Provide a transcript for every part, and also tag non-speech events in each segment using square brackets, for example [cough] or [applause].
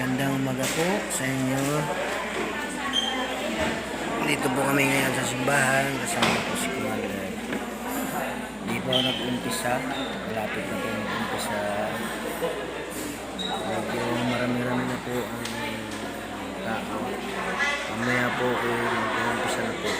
Magandang umaga po sa inyo. Dito po kami ngayon sa simbahan. Kasama po si Commander. Hindi po nag-umpisa. Malapit na po nag-umpisa. Medyo marami-rami na po ang tao. Mamaya po ako mag-umpisa na po.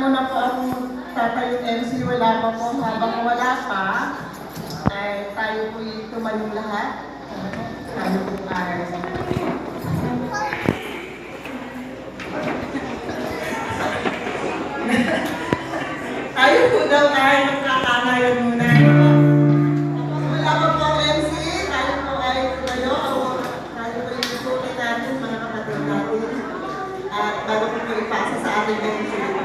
Pansamantala muna po ang tatayong MC. Wala pa po. Habang wala pa, ay tayo po tumalong lahat. Tayo po [laughs] ay... tayo po daw ay magkakanayan muna. Wala pa po ang MC. Tayo po ay tumayo. Tayo po yung natin mga kapatid. At bago po ipasa sa ating MC.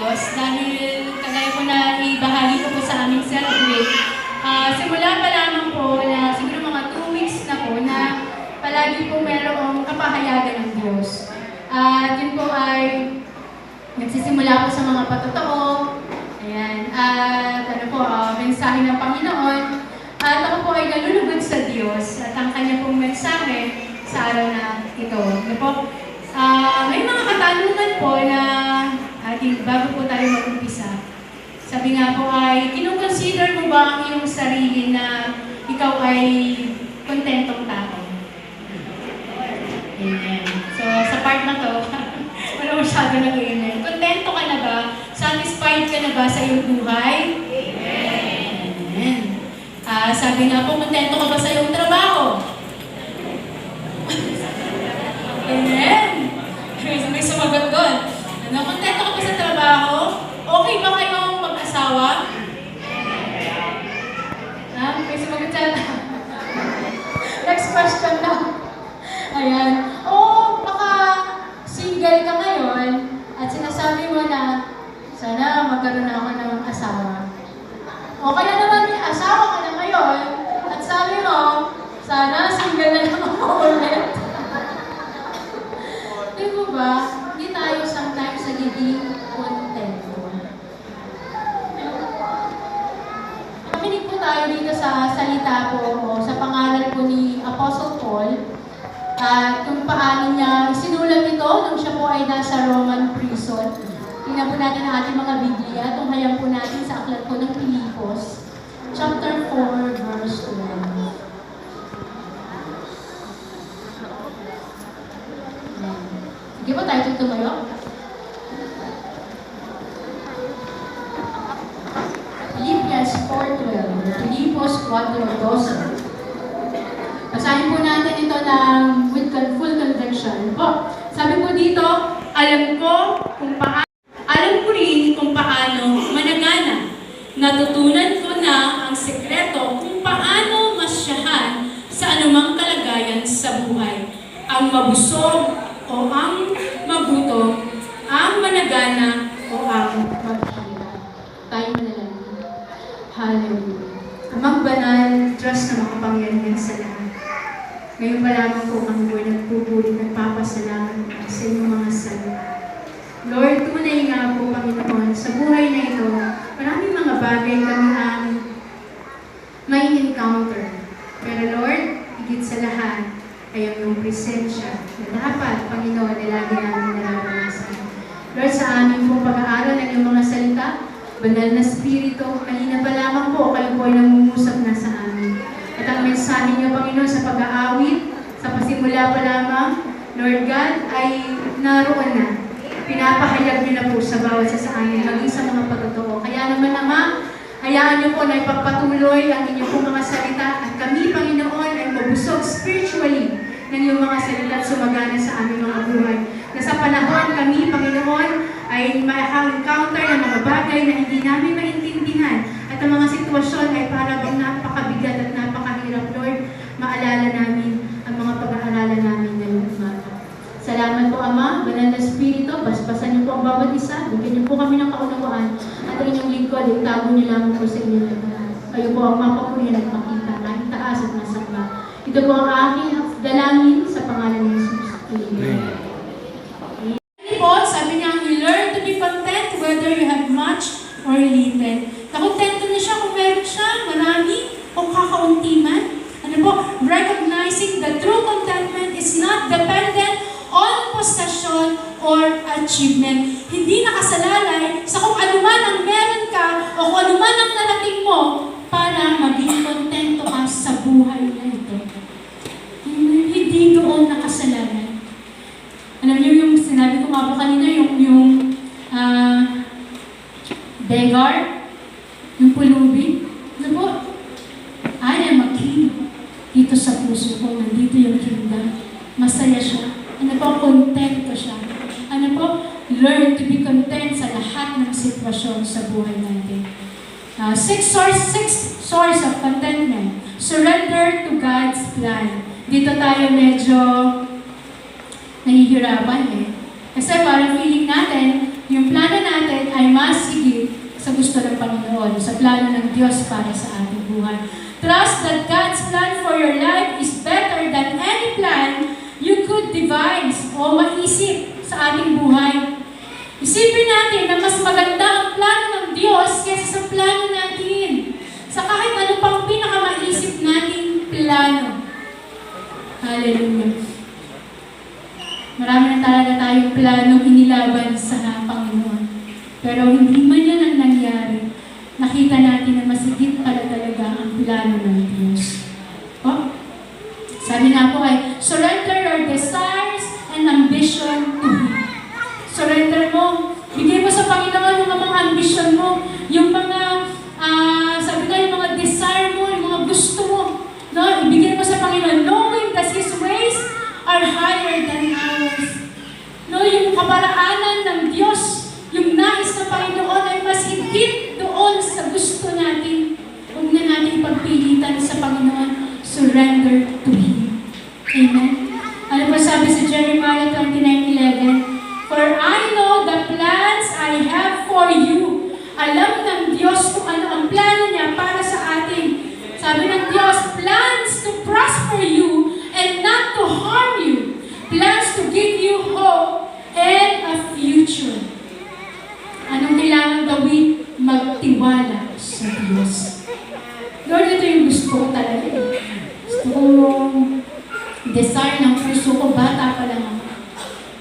Diyos dahil kagaya po na ibahagi ko po sa aming celebrate. Ah, simula pa lamang po na siguro mga two weeks na po na palagi po merong kapahayagan ng Diyos. At yun po ay nagsisimula po sa mga patotoo. Ayan. At ano po, ah, mensahe ng Panginoon. At ako po ay nalulugod sa Diyos at ang kanya pong mensahe sa araw na ito. Ano po? Ah, may mga katanungan po na ating bago po tayo mag-umpisa. Sabi nga po ay, kinukonsider mo ba ang iyong sarili na ikaw ay kontentong tao? Amen. So, sa part na to, [laughs] wala masyado ng amen. Kontento ka na ba? Satisfied ka na ba sa iyong buhay? Amen. Ah, sabi nga po, kontento ka ba sa iyong trabaho? [laughs] Amen. May, may sumagot doon. Ano, kontento ka ba sa trabaho? Okay ba kayong mag-asawa? Ha? May sumagot. [laughs] Next question na. Ayan. Oo, baka single ka ngayon at sinasabi mo na sana magkaroon ako ng asawa. O kaya naman may asawa ka na ngayon at sabi mo, sana single na lang ako ulit. [laughs] Di ba ba, hindi tayo sometimes nagiging kontento. Makinig po tayo dito sa salita po o sa pangalan po ni Apostle Paul at kung paano niya isinulat ito nung siya po ay nasa Roman prison. Tingnan po natin ang ating mga Biblia. Tunghayan po natin sa aklat po ng Pilipos, chapter 4, verse 12. Sige po tayo tumayo. Philippians 4.12 Filipos 4.12 Basahin po natin ito ng po dito, alam ko kung paano, alam ko rin kung paano managana. Natutunan ko na ang sekreto kung paano masyahan sa anumang kalagayan sa buhay. Ang mabusog o ang magutom, ang managana o ang maghirap. Tayo manalangin. Hallelujah. Amang banal, trust na makapangyarihan sa lahat. Ngayon pa lamang po kami po nagpupuli, nagpapasalamat sa inyong mga salita. Lord, tunay nga po, Panginoon, sa buhay na bagay kami ang may encounter. Pero Lord, higit sa lahat, ay ang iyong presensya na dapat, Panginoon, na lagi namin nararanasan. Lord, sa aming pong pag-aaral ng iyong mga salita, Banal na Spirito, kanina pa lamang po, kayo po ay nangungusap na sa amin. At ang mensahe niyo, Panginoon, sa pag-aawit, sa pasimula pa lamang, Lord God, ay naroon na. Pinapahayag niyo na po sa bawat isa sa amin, maging sa mga pagtotoo. Kaya naman, Ama, hayaan niyo po na ipagpatuloy ang inyong pong mga salita at kami, Panginoon, ay mabusog spiritually ng iyong mga salita at sumagana sa aming mga buhay. Na sa panahon kami, Panginoon, ay ma-encounter ng mga bagay na hindi namin maintindihan at ang mga sitwasyon ay para bang napakabigat at napakahirap, Lord. Maalala namin ang mga pag-aaralan namin. Salamat po, Ama, Banal na Espiritu, basbasan niyo po ang bawat isa, bigyan niyo po kami ng kaunawaan at ang inyong lingkod, itago niyo lamang po sa inyong lahat. Kayo po ang mapapuri at makita, kahit taas at nasa baba. Ito po ang aking dalangin sa pangalan ni Jesus. Amen. Hindi po, sabi niya, you learn to be content whether you have much or little. Nakontento na siya kung meron siya, marami, o kakaunti man. Ano po, recognizing the true contentment is not possession or achievement. Hindi nakasalalay sa kung ano man ang meron ka o kung ano man ang narating mo para maging kontento ka sa buhay na ito. Hindi doon nakasalalay. Alam niyo yung sinabi ko nga po kanina, yung, yung ah, beggar, yung pulubi. Ano po? I am a king. Dito sa puso ko, nandito yung kingdom. Masaya siya. Ano po, kontento siya. Ano po, learn to be content sa lahat ng sitwasyon sa buhay natin. Uh, six source, six source of contentment. Surrender to God's plan. Dito tayo medyo nahihirapan eh. Kasi parang feeling natin, yung plano natin ay mas higit sa gusto ng Panginoon, sa plano ng Diyos para sa ating buhay. Trust that God's plan for your life is better than any plan you could devise o maisip sa ating buhay. Isipin natin na mas maganda ang plano ng Diyos kaysa sa plano natin. Sa kahit ano pang pinakamaisip nating plano. Hallelujah. Marami na talaga tayong planong inilaban sa Panginoon. Pero hindi man yan ang nangyari. Nakita natin na masigit pala talaga ang plano ng Diyos.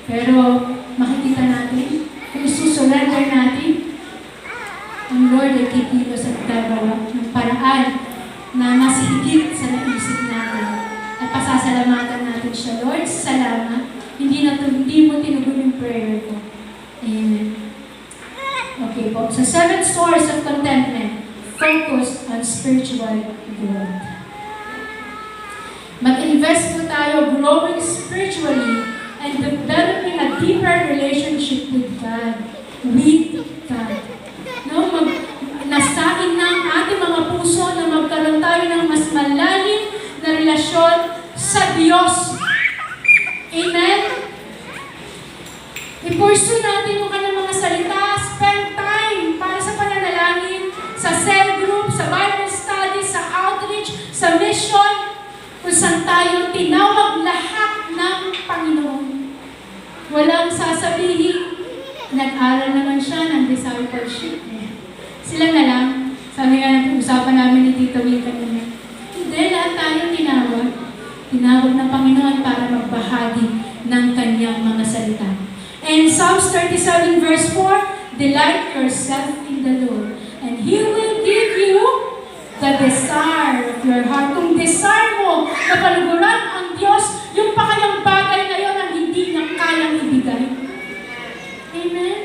Pero I-pursue natin yung kanyang mga salita. Spend time para sa pananalangin, sa cell group, sa Bible study, sa outreach, sa mission, kung saan tayo tinawag lahat ng Panginoon. Walang sasabihin, nag-aral naman siya ng discipleship. Sila na lang, Sabi nga ng usapan namin ni Tito Will kanina. Hindi, lahat tayo tinawag. Tinawag ng Panginoon para magbahagi ng kanyang mga salita. And Psalms 37 verse 4, Delight yourself in the Lord, and He will give you the desire of your heart. Kung desire mo na paluguran ang Diyos, yung pa kayang bagay na yun ang hindi niya kayang ibigay. Amen?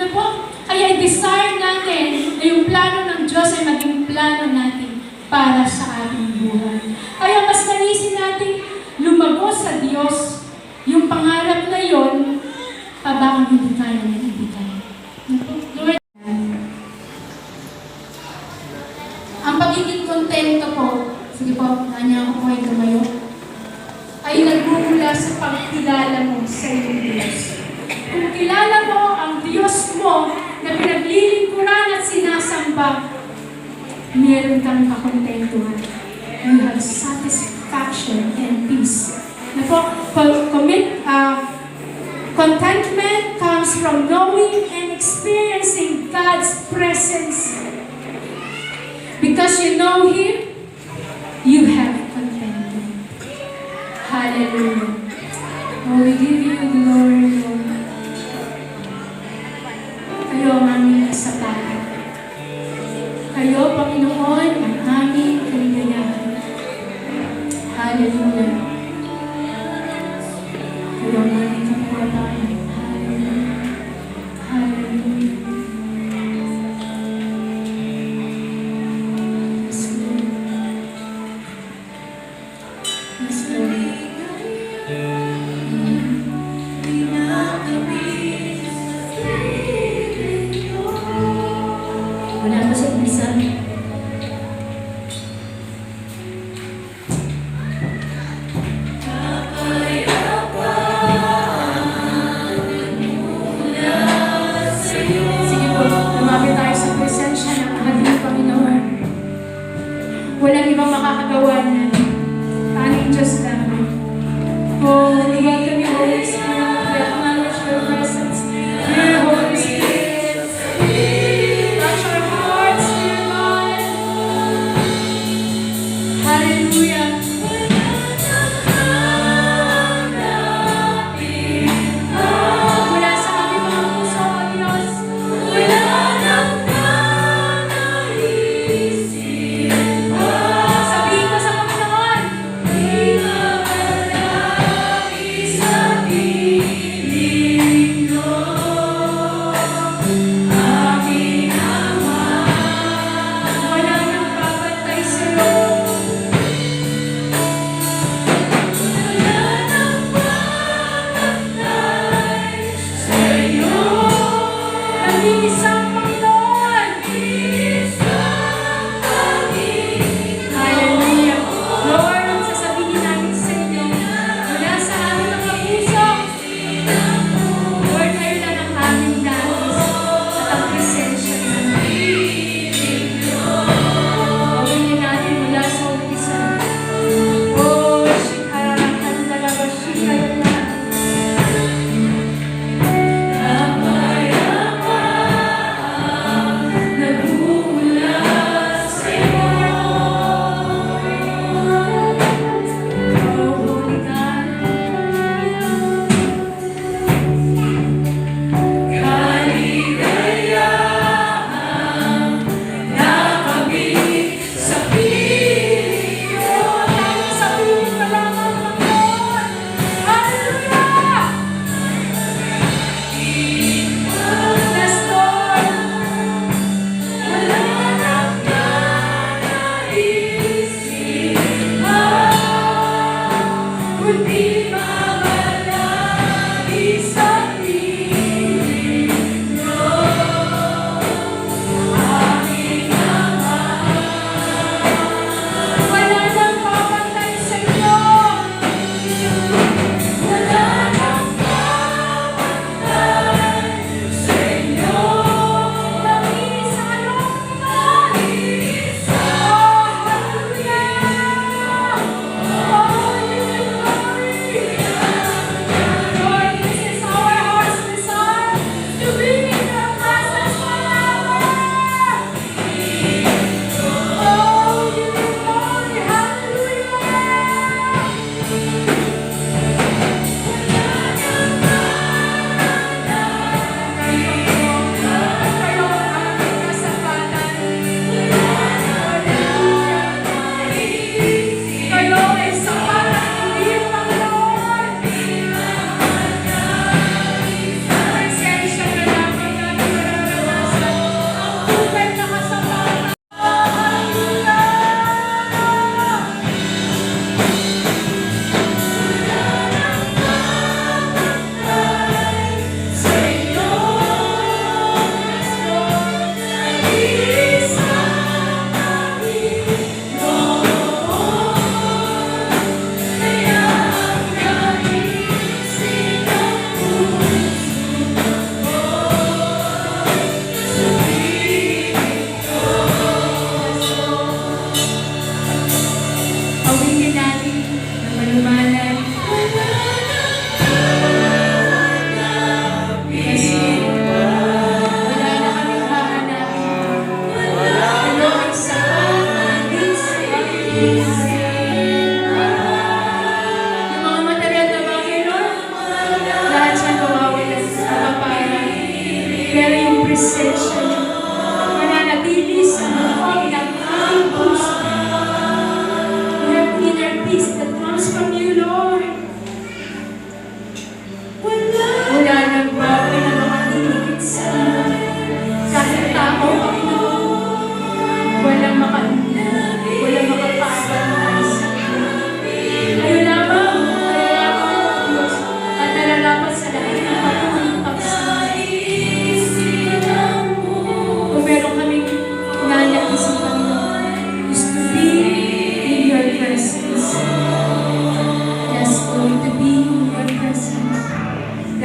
Na po? Kaya i-desire natin na yung plano ng Diyos ay maging plano natin para sa ating buhay. Kaya mas nanisin natin lumago sa Diyos yung pangarap na yon habang hindi kaya na ibigay. Lord, ang pagiging kontento po, sige po, kanya ako po ay tumayo, ay nagmumula sa pagkilala mo sa iyong Diyos. Kung kilala mo ang Diyos mo na pinaglilingkuran at sinasamba, meron kang kakontentuhan. You have satisfaction and peace. Na po, commit, uh, contentment comes from knowing and experiencing God's presence. Because you know Him, you have contentment. Hallelujah.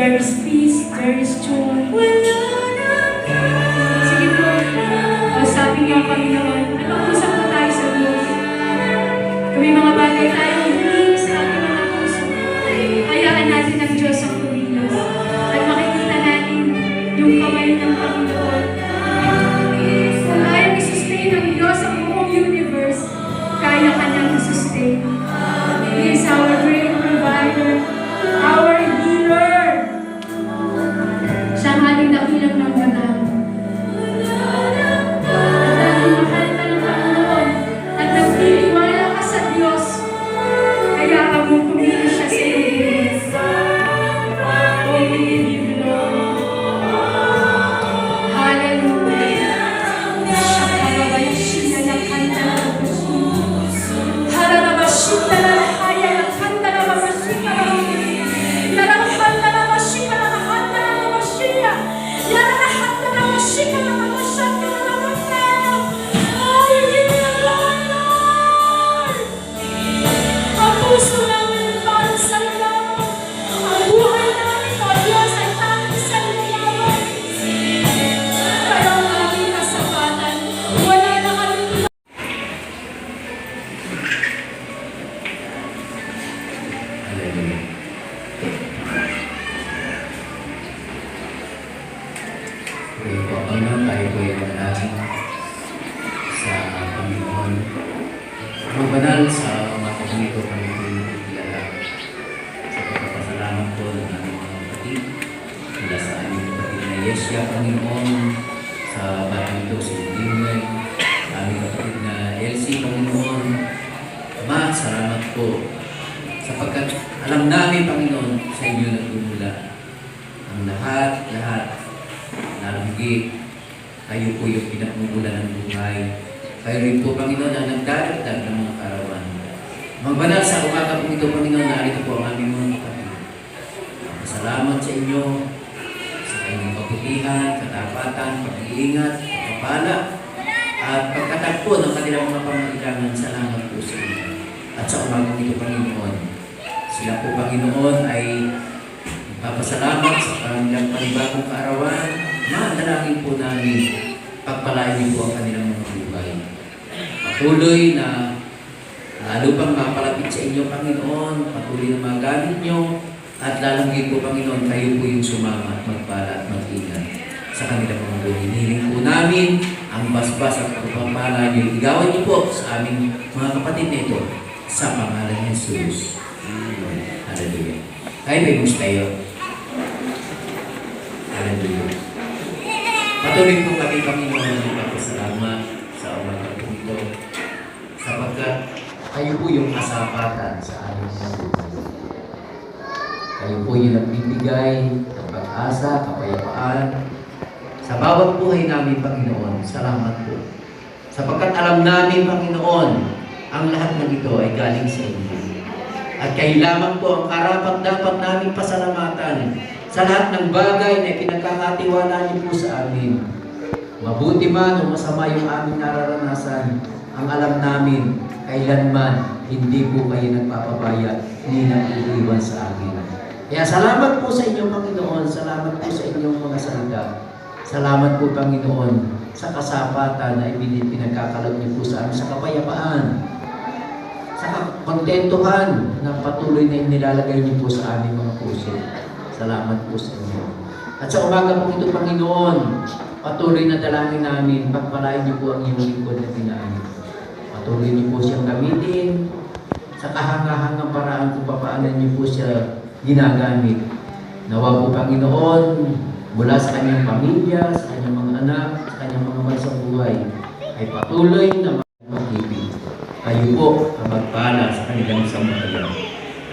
years Hallelujah. Magbanal sa umaga po ito, Panginoon, narito po ang aming mga kapatid. Salamat sa inyo sa inyong kabutihan, katapatan, pag-iingat, pagpapala, at pagkatagpo ng kanilang mga pangailangan. Salamat po sa inyo. At sa umaga ito, Panginoon, sila po, Panginoon, ay papasalamat sa kanilang panibagong kaarawan. Manalangin po namin, pagpalain niyo po ang kanilang mga buhay. Patuloy na lalo pang mapalapit sa inyo, Panginoon, patuloy na magamit niyo, at lalong po, Panginoon, kayo po yung sumama at magpala at mag-ingat sa kanilang mga buhay. Hinihiling po namin ang basbas at pagpapala niyo. Igawan niyo po sa aming mga kapatid na ito sa pangalan ni Jesus. Hallelujah. Tayo may gusto tayo. Hallelujah. Patuloy po kami Panginoon kayo po yung kasapatan sa aming buhay. Kayo po yung nagbibigay ng pag-asa, kapayapaan sa bawat buhay namin, Panginoon. Salamat po. Sapagkat alam namin, Panginoon, ang lahat ng ito ay galing sa inyo. At kayo lamang po ang karapat dapat namin pasalamatan sa lahat ng bagay na pinagkakatiwala niyo po sa amin. Mabuti man o masama yung aming nararanasan, ang alam namin, kailanman hindi po kayo nagpapabaya, hindi nag-iiwan sa amin. Kaya salamat po sa inyong Panginoon, salamat po sa inyong mga salita. Salamat po Panginoon sa kasapatan na ibinit pinagkakalap niyo po sa amin, sa kapayapaan, sa kontentuhan na patuloy na inilalagay niyo po sa aming mga puso. Salamat po sa inyo. At sa umaga po ito, Panginoon, patuloy na dalangin namin, pagpalain niyo po ang iyong lingkod na pinaan. Patuloy niyo po siyang gamitin sa kahangahangang paraan kung paano niyo po siya ginagamit. Nawa po, Panginoon, mula sa kanyang pamilya, sa kanyang mga anak, sa kanyang mga mansang buhay, ay patuloy na mag-ibig. Kayo po ang magpala sa kanilang sambahayan.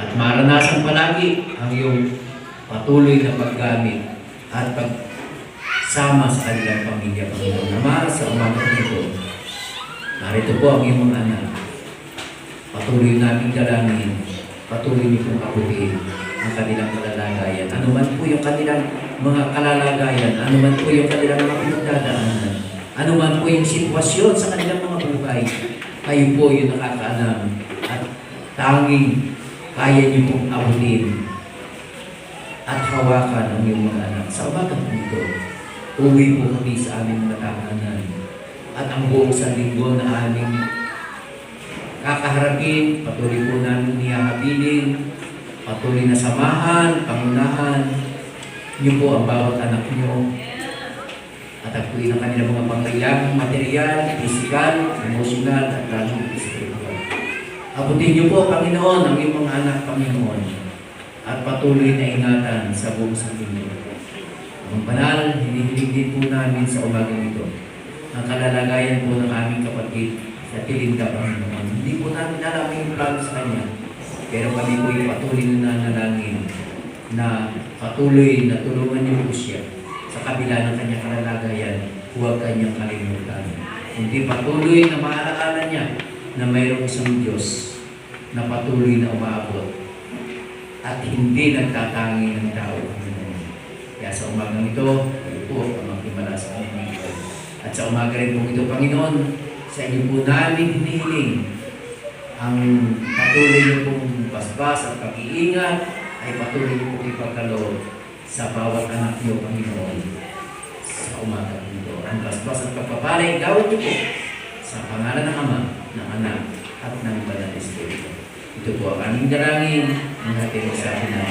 At maranasan palagi ang iyong patuloy na paggamit at pagsama sa kanilang pamilya, Panginoon. Nama sa umaga nito, narito po ang iyong mga anak. Patuloy namin dalangin, patuloy niyo pong abutin ang kanilang kalalagayan. Ano man po yung kanilang mga kalalagayan, ano man po yung kanilang mga pinagdadaanan, ano man po yung sitwasyon sa kanilang mga buhay, kayo po yung nakakaalam at tanging kaya niyo pong abutin at hawakan ang iyong mga anak. Sa umaga po ito, uwi po kami sa aming mga at ang buong sa linggo na aming kakaharapin, patuloy po namin niyahabilin, patuloy na samahan, pangunahan, niyo po ang bawat anak niyo. At ang kanilang mga pangailangang material, physical, emotional, at lalong spiritual. Abutin niyo po, Panginoon, ang iyong mga anak, Panginoon, at patuloy na ingatan sa buong sanlibutan. Ang banal, hinihiling din po namin sa umagang ang kalalagayan po ng aming kapatid sa Tilinda, Panginoon. Hindi po namin alam yung plano sa Kanya. Pero kami po yung patuloy na nanalangin na patuloy na tulungan niyo po siya sa kabila ng kanyang kalalagayan, huwag kanyang kalimutan. Hindi patuloy na maalaala niya na mayroong isang Diyos na patuloy na umaabot at hindi nagtatangi ng tao. Kaya sa umagang ito, kayo po ang magtimala sa Panginoon. At sa umaga rin po ito, Panginoon, sa inyo po namin hinihiling ang patuloy niyo pong basbas at pag-iingat ay patuloy niyo pong ipagkaloob sa bawat anak niyo, Panginoon. Sa umaga po ang basbas at pagpapalay, gawin niyo po sa pangalan ng Ama, ng Anak, at ng Banal na Espiritu. Ito po ang aming dalangin ng ating sa akin na